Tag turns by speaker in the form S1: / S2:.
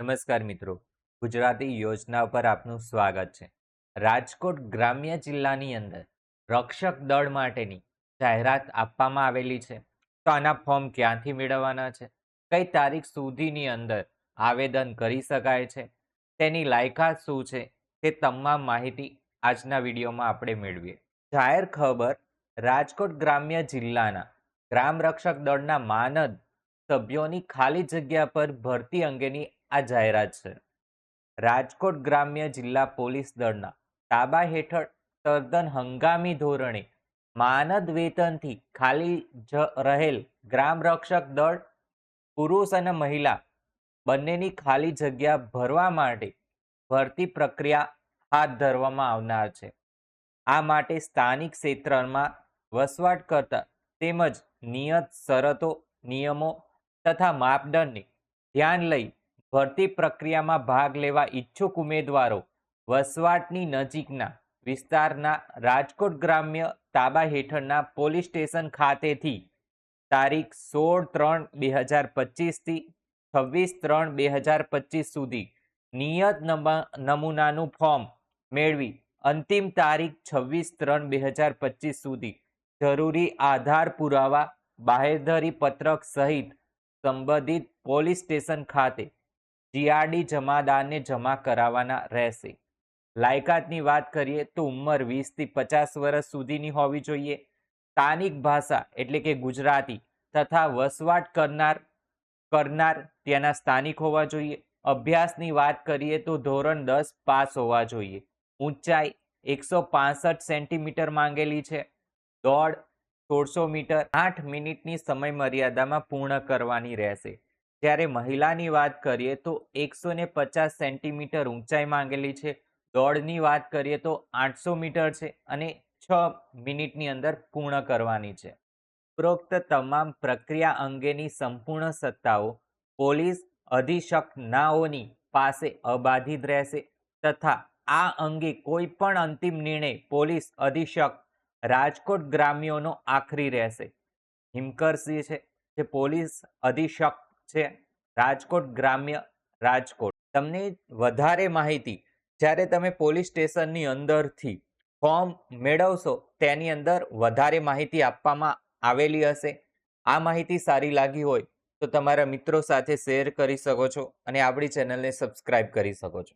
S1: નમસ્કાર મિત્રો. ગુજરાતી યોજના પર આપનું સ્વાગત છે. રાજકોટ ગ્રામ્ય જિલ્લાની અંદર રક્ષક દળ માટેની જાહેરાત આપવામાં આવેલી છે. તો આના ફોર્મ ક્યાંથી મેળવવાના છે? કઈ તારીખ સુધીની અંદર આવેદન કરી શકાય છે? તેની લાયકાત શું છે? તે તમામ માહિતી આજના વિડીયોમાં આપણે મેળવીએ. જાહેર ખબર, રાજકોટ ગ્રામ્ય જિલ્લાના ગ્રામ રક્ષક દળના માનદ સભ્યોની ખાલી જગ્યા પર ભરતી અંગેની આ જાહેરાત છે. રાજકોટ ગ્રામ્ય જિલ્લા પોલીસ દળના તાબા હેઠળ તદ્દન હંગામી ધોરણે માનદ વેતનથી ખાલી રહેલ ગ્રામ રક્ષક દળ, પુરુષ અને મહિલા બંનેની ખાલી જગ્યા ભરવા માટે ભરતી પ્રક્રિયા હાથ ધરવામાં આવનાર છે. આ માટે સ્થાનિક ક્ષેત્રમાં વસવાટ કરતા તેમજ નિયત શરતો, નિયમો તથા માપદંડને ધ્યાન લઈ ભરતી પ્રક્રિયામાં ભાગ લેવા ઈચ્છુક ઉમેદવારો વસવાટની નજીકના વિસ્તારના રાજકોટ ગ્રામ્ય તાબા હેઠળના પોલીસ સ્ટેશન ખાતેથી તારીખ સોળ ત્રણ બે હજાર પચીસથી છવ્વીસ ત્રણ બે હજાર પચીસ સુધી નિયત નમા- નમૂનાનું ફોર્મ મેળવી અંતિમ તારીખ છવ્વીસ ત્રણ બે હજાર પચીસ સુધી જરૂરી આધાર પુરાવા બાહેધરી પત્રક સહિત સંબંધિત પોલીસ સ્ટેશન ખાતે જીઆરડી જમાદારને જમા કરાવવાના રહેશે. લાયકાતની વાત કરીએ તો ઉંમર વીસથી પચાસ વર્ષ સુધીની હોવી જોઈએ. સ્થાનિક ભાષા એટલે કે ગુજરાતી તથા વસવાટ કરનાર કરનાર ત્યાંના સ્થાનિક હોવા જોઈએ. અભ્યાસની વાત કરીએ તો ધોરણ દસ પાસ હોવા જોઈએ. ઊંચાઈ એકસો પાસઠ સેન્ટીમીટર માંગેલી છે. દોડ સોળસો મીટર આઠ મિનિટની સમય મર્યાદામાં પૂર્ણ કરવાની રહેશે. જ્યારે મહિલાની વાત કરીએ તો એકસો ને પચાસ સેન્ટીમીટર ઊંચાઈ માંગેલી છે. દોડની વાત કરીએ તો આઠસો મીટર છે અને છ મિનિટની અંદર પૂર્ણ કરવાની છે. ઉપરોક્ત તમામ પ્રક્રિયા અંગેની સંપૂર્ણ સત્તાઓ પોલીસ અધિક્ષકનાઓની પાસે અબાધિત રહેશે તથા આ અંગે કોઈ પણ અંતિમ નિર્ણય પોલીસ અધિક્ષક રાજકોટ ગ્રામ્યોનો આખરી રહેશે. હિમકરસિંહ છે જે પોલીસ અધિક્ષક છે. રાજકોટ ગ્રામ્ય રાજકોટ. તમને વધારે માહિતી, જ્યારે તમે પોલીસ સ્ટેશનની અંદરથી ફોર્મ મેળવશો, તેની અંદર વધારે માહિતી આપવામાં આવેલી હશે. આ માહિતી સારી લાગી હોય, તો તમારા મિત્રો સાથે શેર કરી શકો છો અને આપણી ચેનલને સબસ્ક્રાઇબ કરી શકો છો.